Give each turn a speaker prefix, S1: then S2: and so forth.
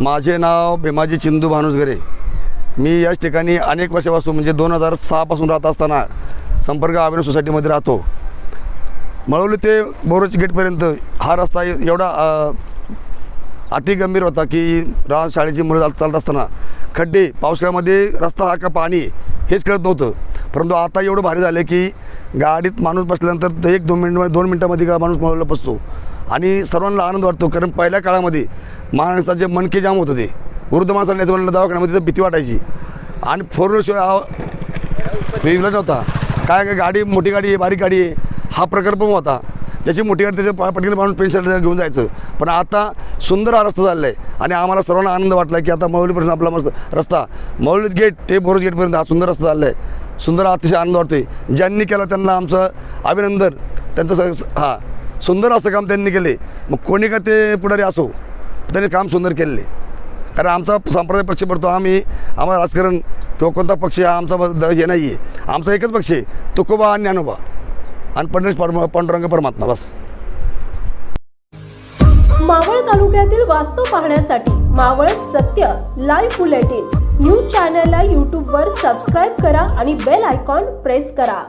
S1: माझे नाव भीमाजी चिंदू भानुसगरे. मी याच ठिकाणी अनेक वर्षापासून म्हणजे दोन हजार सहापासून राहत असताना संपर्क अभिनव सोसायटीमध्ये राहतो. मळवली ते बोरोच गेटपर्यंत हा रस्ता एवढा अति गंभीर होता की रा शाळेची मुलं चाल- चालत असताना खड्डे पावसाळ्यामध्ये रस्ता हा का पाणी हेच कळत नव्हतं. परंतु आता एवढं भारी झालं की गाडीत माणूस बसल्यानंतर ते एक दोन मिनिट दोन मिनटामध्ये का माणूस मळवला बसतो. आणि सर्वांना आनंद वाटतो कारण पहिल्या काळामध्ये माणसाचं जे मनके जाम होत होते वृद्ध माणसाला याचं म्हणलं दवाखान्यामध्ये तर भीती वाटायची. आणि फोर व्हीलर व्हीलर नव्हता. काय काय गाडी मोठी गाडी आहे बारीक गाडी आहे हा प्रकल्प होता. ज्याची मोठी गाडी त्याच्या पा- पटकन माणूस पेन्शन घेऊन जायचं. पण आता सुंदर हा रस्ता झालेला आहे आणि आम्हाला सर्वांना आनंद वाटला की आता मौलीपर्यंत आपला मस्त रस्ता मौलीत गेट ते बोरोज गेटपर्यंत हा सुंदर रस्ता झाला आहे सुंदर अतिशय आनंद वाटतोय. ज्यांनी केला त्यांना आमचं अभिनंदन. त्यांचं स हां. सुंदर असं काम त्यांनी केले. मग कोणी का ते पुढारी असो त्यांनी काम सुंदर केलेले. कारण आमचा संप्रदाय पक्ष पडतो आम्ही आम्हाला राजकारण किंवा कोणता पक्ष हा आमचा हे नाही आहे आमचा एकच पक्ष आहे तुकोबा आणि ज्ञानोबा. आणि पंढरीश परम पांडुरंग परमात्मा बस.
S2: मावळ तालुक्यातील वास्तव पाहण्यासाठी मावळ सत्य लाईव्ह बुलेटिन न्यूज चॅनलला यूट्यूबवर सबस्क्राईब करा आणि बेल आयकॉन प्रेस करा.